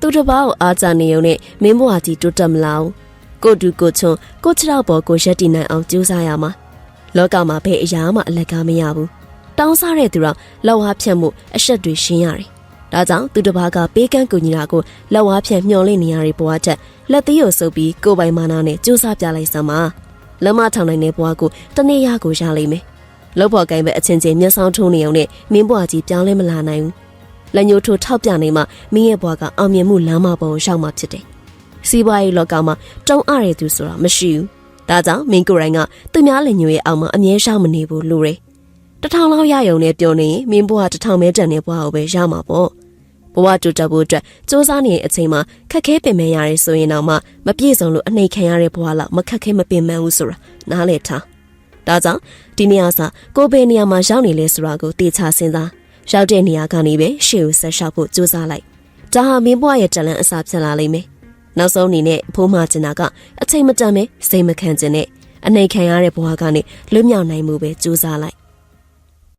သူတစ်ပါးကိုအားကြနေုံနဲ့မင်းဘဝကြီးတိုးတက်မလာဘူးကိုတူကိုချွန်ကိုချရောက်ပေါ်ကိုရက်တည်နိုင်အောင်ကြိုးစားရမှာလောကမှာဘယ်အရာမှအလကားမရဘူးတောင်းစားတဲ့သူတော့လောက်ဝါဖြတ်မှုအဆက်တွေရှင်းရတယ်ဒါကြောင့်သူတစ်ပါးကပေးကမ်းကူညီတာကိုလက်ဝါးဖြန့်မျောလင့်နေရတဲ့ဘဝချက်လက်သေးကိုစုပ်ပြီးကိုယ်ပိုင်မာနာနဲ့စူးစမ်းပြလိုက်စမ်းပါလက်မထောင်နိုင်တဲ့ဘဝကိုတနေ့ရကိုရလိမ့်မယ်လောက်ပေါ်ကိုင်းပဲအချင်းချင်းမျက်စောင်းထုံးနေအောင်နဲ့မင်းဘဝကြီးပြောင်းလဲမလာနိုင်ဘူး လက်ညှိုးထိုးထောက်ပြနေမှမင်းရဲ့ဘဝကအောင်မြင်မှုလမ်းမပေါ်ကိုရောက်မှာဖြစ်တယ်စီးပွားရေးလောကမှာတုံ့အရတဲ့သူဆိုတာမရှိဘူးဒါကြောင့်မင်းကိုယ်တိုင်ကသူများလက်ညှိုးရဲ့အောက်မှာအမြဲရှောင်မနေဘူးလို့ရယ်တထောင်လောက်ရယုံနဲ့ပြောနေရင်မင်းဘဝတစ်ထောင်ပဲတန်တဲ့ဘဝကိုပဲရမှာပေါ့ဘဝတူတက်ဖို့အတွက်စူးစမ်းနေတဲ့အချိန်မှာခက်ခဲပင်ပန်းရတယ်ဆိုရင်တော့မှမပြည့်စုံလို့အနှိမ်ခံရတဲ့ဘဝလောက်မခက်ခဲမပင်ပန်းဘူးဆိုတာနားလည်ထားဒါကြောင့်ဒီနေရာစာကိုယ်ဘယ်နေရာမှာရောက်နေလဲဆိုတာကိုတေချာစဉ်းစား ရောက်တဲ့နေရာကနေပဲရှေ့ကိုဆက်လျှောက်ဖို့စူးစမ်းလိုက်ဒါဟာမင်းဘဝရဲ့တလန့်အစာဖြစ်လာလိမ့်မယ်နောက်ဆုံးအနေနဲ့အဖိုးမကျင်တာကအချိန်မတန်ပဲစိတ်မခံကျင်နဲ့အနှိမ်ခံရတဲ့ဘဝကနေလွတ်မြောက်နိုင်မှုပဲစူးစမ်းလိုက်